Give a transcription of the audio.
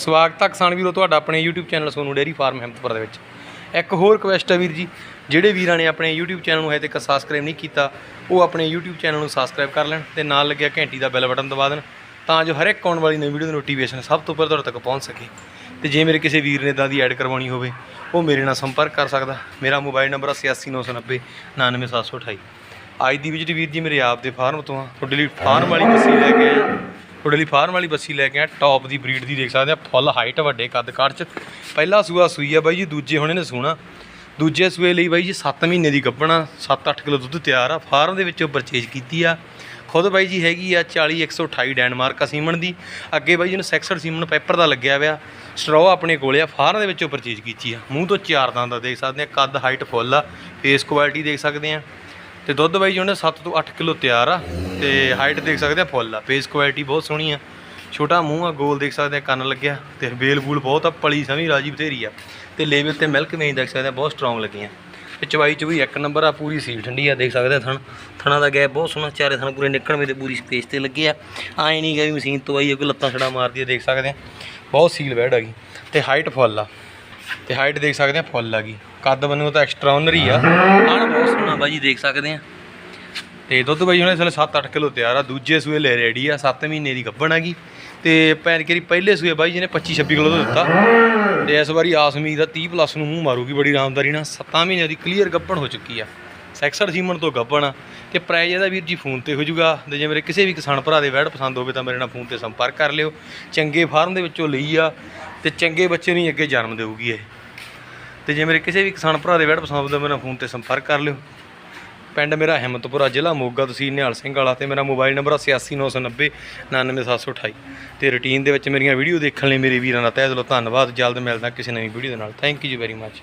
ਸਵਾਗਤ ਹੈ ਕਿਸਾਨ ਵੀਰੋ, ਤੁਹਾਡਾ ਆਪਣੇ YouTube channel Sonu dairy farm Himmatpur ਦੇ ਵਿੱਚ। ਇੱਕ ਹੋਰ ਰਿਕਵੈਸਟ ਹੈ ਵੀਰ ਜੀ, ਜਿਹੜੇ ਵੀਰਾਂ ਨੇ ਆਪਣੇ YouTube ਚੈਨਲ ਨੂੰ ਹਜੇ ਤੱਕ ਸਬਸਕ੍ਰਾਈਬ ਨਹੀਂ ਕੀਤਾ, ਉਹ ਆਪਣੇ YouTube ਚੈਨਲ ਨੂੰ ਸਬਸਕ੍ਰਾਈਬ ਕਰ ਲੈਣ ਤੇ ਨਾਲ ਲੱਗਿਆ ਘੰਟੀ ਦਾ ਬੈਲ ਬਟਨ ਦਬਾ ਦੇਣ, ਤਾਂ ਜੋ ਹਰ ਇੱਕ ਆਉਣ ਵਾਲੀ ਨਵੀਂ ਵੀਡੀਓ ਦੀ ਨੋਟੀਫਿਕੇਸ਼ਨ ਸਭ ਤੋਂ ਪਹਿਲਾਂ ਤੁਹਾਡੇ ਤੱਕ ਪਹੁੰਚ ਸਕੇ। ਤੇ ਜੇ ਮੇਰੇ ਕਿਸੇ ਵੀਰ ਨੇ ਇਦਾਂ ਦੀ ਐਡ ਕਰਵਾਉਣੀ ਹੋਵੇ, ਉਹ ਮੇਰੇ ਨਾਲ ਸੰਪਰਕ ਕਰ ਸਕਦਾ। ਮੇਰਾ ਮੋਬਾਈਲ ਨੰਬਰ 86990 99728 ਅੱਜ ਦੀ ਵੀਡੀਓ ਵੀਰ ਜੀ ਮੇਰੇ ਆਪ ਦੇ ਫਾਰਮ ਤੋਂ ਆ, ਤੁਹਾਡੇ ਲਈ ਫਾਰਮ ਵਾਲੀ ਬੱਸੀ ਲੈ ਕੇ ਆਇਆ। ਤੁਹਾਡੇ ਲਈ ਫਾਰਮ ਵਾਲੀ ਬੱਸੀ ਲੈ ਕੇ ਆਇਆ ਟੌਪ ਦੀ ਬਰੀਡ ਦੀ ਦੇਖ ਸਕਦੇ ਆ ਫੁੱਲ ਹਾਈਟ ਵੱਡੇ ਕੱਦ ਕਾਠ ਚ। ਪਹਿਲਾ ਸੂਆ ਸੂਈ ਆ ਬਾਈ ਜੀ, ਦੂਜੇ ਹੁਣੇ ਨੇ ਸੂਣਾ ਦੂਜੇ ਸੂਏ ਲਈ ਬਾਈ ਜੀ 7 ਮਹੀਨੇ ਦੀ ਗੱਭਣਾ 7-8 ਕਿਲੋ ਦੁੱਧ ਤਿਆਰ ਆ। ਫਾਰਮ ਦੇ ਵਿੱਚੋਂ ਪਰਚੇਜ ਕੀਤੀ ਆ। ਖੁਦ ਬਾਈ ਜੀ ਹੈਗੀ ਆ 40 128 ਡੈਨਮਾਰਕ ਆ ਸੀਮਨ ਦੀ। ਅੱਗੇ ਬਾਈ ਜੀ ਨੂੰ ਸੈਕਸਰ ਸੀਮਨ ਪੈਪਰ ਦਾ ਲੱਗਿਆ ਹੋਇਆ। ਸਟਰੋ ਆਪਣੇ ਕੋਲੇ ਆ, ਫਾਰਮ ਦੇ ਵਿੱਚੋਂ ਪਰਚੇਜ ਕੀਤੀ ਆ। ਮੂੰਹ ਤੋਂ ਚਾਰ ਦੰਦ ਦਾ ਦੇਖ ਸਕਦੇ ਆ, ਕੱਦ ਹਾਈਟ ਫੁੱਲ ਆ। ਫੇਸ ਕੁਆਲਿਟੀ ਦੇਖ ਸਕਦੇ ਆ। ਤੇ ਦੁੱਧ ਬਾਈ ਜੀ, ਉਹਨੇ 7 ਤੋਂ 8 ਕਿਲੋ ਤਿਆਰ ਆ ਤੇ ਹਾਈਟ ਦੇਖ ਸਕਦੇ ਆ ਫੁੱਲ ਆ। ਫੇਸ ਕੁਆਲਿਟੀ ਬਹੁਤ ਸੋਹਣੀ ਆ। ਛੋਟਾ ਮੂੰਹ ਆ, ਗੋਲ ਦੇਖ ਸਕਦੇ ਆ, ਕੰਨ ਲੱਗਿਆ ਤੇ ਬੇਲ ਬੂਲ ਬਹੁਤ ਆ, ਪਲੀ ਸਮੀ ਰਾਜੀ ਬਥੇਰੀ ਆ। ਤੇ ਲੇਵਲ ਤੇ ਮਿਲਕ ਵੇਜ ਦੇਖ ਸਕਦੇ ਆ, ਬਹੁਤ ਸਟਰੋਂਗ ਲੱਗੀਆਂ। ਤੇ ਚਵਾਈ ਚ ਵੀ ਇੱਕ ਨੰਬਰ ਆ, ਪੂਰੀ ਸੀਲ ਠੰਡੀ ਆ, ਦੇਖ ਸਕਦੇ ਆ ਥਣ। ਥਣਾ ਦਾ ਗੈਪ ਬਹੁਤ ਸੋਹਣਾ, ਚਾਰੇ ਥਣ ਪੂਰੇ ਨਿਕਲਵੇਂ ਤੇ ਪੂਰੀ ਸਪੇਸ ਤੇ ਲੱਗੇ ਆ। ਆਏ ਨਹੀਂ ਗਾ ਵੀ ਮਸ਼ੀਨ ਤੋਂ ਆਈ ਆ ਕੋਈ ਲੱਤਾਂ ਛੜਾ ਮਾਰਦੀ ਆ, ਦੇਖ ਸਕਦੇ ਆ। ਬਹੁਤ ਸੀਲ ਬੈਡ ਹੈਗੀ ਤੇ ਹਾਈਟ ਫੁੱਲ ਆ। ਤੇ ਹਾਈਟ ਦੇਖ ਸਕਦੇ ਆ ਫੁੱਲ ਹੈਗੀ ਕੱਦ ਬੰਨੂ ਤਾਂ ਐਕਸਟਰਾਨਰੀ ਆ। ਆਣ ਬਹੁਤ ਸੋਹਣਾ ਬਾਜੀ ਦੇਖ ਸਕਦੇ ਆ ਤੇ ਦੁੱਧ ਬਾਈ ਉਹਨੇ ਥਲੇ 7-8 ਕਿਲੋ ਤਿਆਰ ਆ। ਦੂਜੇ ਸੂਏ ਲੈ ਰੈਡੀ ਆ 7 ਮਹੀਨੇ ਦੀ ਗੱਭਣ ਹੈਗੀ ਤੇ ਪੈਰ ਕਰੀ ਪਹਿਲੇ ਸੂਏ ਬਾਈ ਜਿਹਨੇ 25-26 ਕਿਲੋ ਦਾ ਦਿੱਤਾ। ਤੇ ਇਸ ਵਾਰੀ ਆਸ ਉਮੀਦ ਆ 30 ਪਲੱਸ ਨੂੰ ਮੂੰਹ ਮਾਰੂਗੀ ਬੜੀ ਆਰਾਮਦਾਰੀ ਨਾਲ। 7 ਮਹੀਨੇ ਦੀ ਕਲੀਅਰ ਗੱਭਣ ਹੋ ਚੁੱਕੀ ਆ। ਸੈਕਸਰ ਸੀਮਨ ਤੋਂ ਗੱਭਣ ਆ। ਤੇ ਪ੍ਰਾਈਜ਼ ਇਹਦਾ ਵੀਰ ਜੀ ਫੋਨ ਤੇ ਹੋ ਜਾਊਗਾ। ਤੇ ਜੇ ਮੇਰੇ ਕਿਸੇ ਵੀ ਕਿਸਾਨ ਭਰਾ ਦੇ ਵੈੜ ਪਸੰਦ ਹੋਵੇ ਤਾਂ ਮੇਰੇ ਨਾਲ ਫੋਨ ਤੇ ਸੰਪਰਕ ਕਰ ਲਿਓ। ਚੰਗੇ ਫਾਰਮ ਦੇ ਵਿੱਚੋਂ ਲਈ ਆ। ਤੇ ਚੰਗੇ ਬੱਚੇ ਨੂੰ ਹੀ ਅੱਗੇ ਜਨਮ ਦੇਊਗੀ ਇਹ। ਤੇ ਜੇ ਮੇਰੇ ਕਿਸੇ ਵੀ ਕਿਸਾਨ ਭਰਾ ਦੇ ਵੈੜ ਪਸੰਦ ਹੋਵੇ ਤਾਂ ਮੇਰੇ ਫੋਨ ਤੇ ਸੰਪਰਕ ਕਰ ਲਿਓ। ਪਿੰਡ ਮੇਰਾ ਹਿੰਮਤਪੁਰਾ, ਜ਼ਿਲ੍ਹਾ ਮੋਗਾ, ਤਹਿਸੀਲ ਨਿਹਾਲ ਸਿੰਘ ਵਾਲਾ ਤੇ ਮੇਰਾ ਮੋਬਾਈਲ ਨੰਬਰ 86990 99728 ਤੇ ਰੁਟੀਨ ਦੇ ਵਿੱਚ ਮੇਰੀਆਂ ਵੀਡੀਓ ਦੇਖਣ ਲਈ ਮੇਰੇ ਵੀਰਾਂ ਦਾ ਤਹਿ ਦਿਲੋਂ ਧੰਨਵਾਦ। ਜਲਦ ਮਿਲਦਾ ਕਿਸੇ ਨਵੀਂ ਵੀਡੀਓ ਦੇ ਨਾਲ। Thank you very much